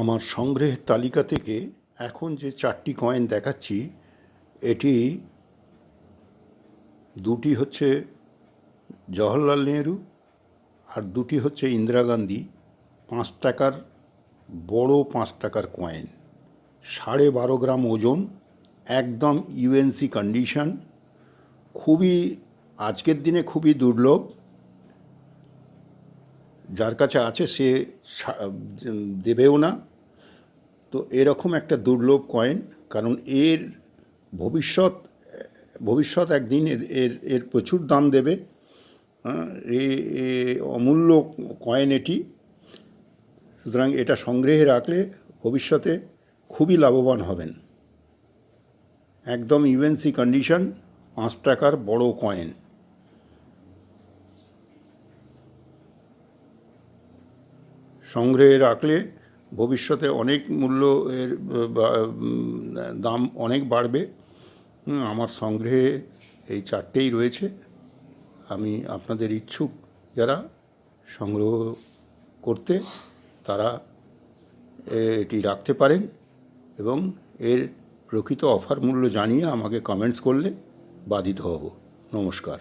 আমার সংগ্রহের তালিকা থেকে এখন যে চারটি কয়েন দেখাচ্ছি, এটি দুটি হচ্ছে জওহরলাল নেহরু আর দুটি হচ্ছে ইন্দিরা গান্ধী। পাঁচ টাকার, বড় পাঁচ টাকার কয়েন সাড়ে বারো গ্রাম ওজন, একদম ইউএনসি কন্ডিশন খুবই, আজকের দিনে খুবই দুর্লভ। যার কাছে আছে সে দেবেও না। তো এরকম একটা দুর্লভ কয়েন কারণ এর ভবিষ্যৎ ভবিষ্যৎ একদিন এর- এর প্রচুর দাম দেবে। হ্যাঁ, এ অমূল্য কয়েন এটি। সুতরাং এটা সংগ্রহে রাখলে ভবিষ্যতে খুবই লাভবান হবেন। একদম ইউএনসি কন্ডিশন পাঁচ টাকার বড় কয়েন। সংগ্রহে রাখলে ভবিষ্যতে অনেক মূল্য এর দাম অনেক বাড়বে। আমার সংগ্রহে এই চারটেই রয়েছে। আমি আপনাদের ইচ্ছুক যারা সংগ্রহ করতে, তারা এটি রাখতে পারেন এবং এর প্রকৃত অফার মূল্য জানিয়ে আমাকে কমেন্টস করলে বাধিত হব। নমস্কার।